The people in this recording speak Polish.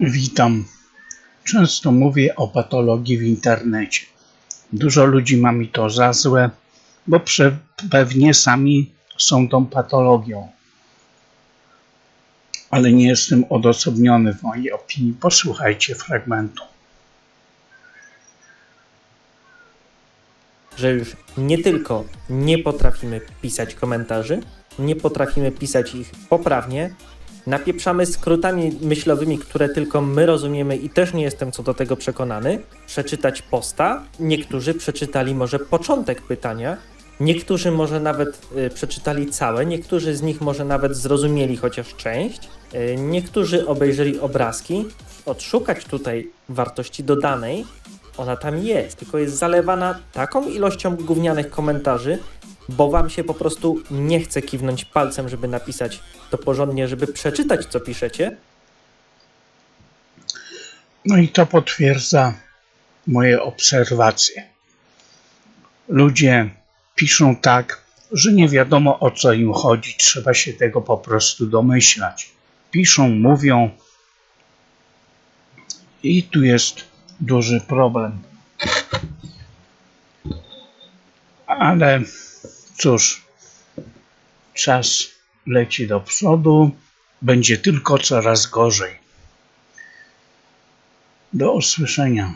Witam. Często mówię o patologii w internecie. Dużo ludzi ma mi to za złe, bo pewnie sami są tą patologią. Ale nie jestem odosobniony w mojej opinii. Posłuchajcie fragmentu. że już nie tylko nie potrafimy pisać komentarzy, nie potrafimy pisać ich poprawnie, napieprzamy skrótami myślowymi, które tylko my rozumiemy i też nie jestem co do tego przekonany, przeczytać posta. Niektórzy przeczytali może początek pytania, niektórzy może nawet y, przeczytali całe, niektórzy z nich może nawet zrozumieli chociaż część, y, niektórzy obejrzeli obrazki. Odszukać tutaj wartości dodanej, ona tam jest, tylko jest zalewana taką ilością gównianych komentarzy, bo wam się po prostu nie chce kiwnąć palcem, żeby napisać to porządnie, żeby przeczytać, co piszecie. No i to potwierdza moje obserwacje. Ludzie piszą tak, że nie wiadomo o co im chodzi, trzeba się tego po prostu domyślać. Piszą, mówią i tu jest duży problem. Ale cóż, czas leci do przodu, będzie tylko coraz gorzej. Do usłyszenia.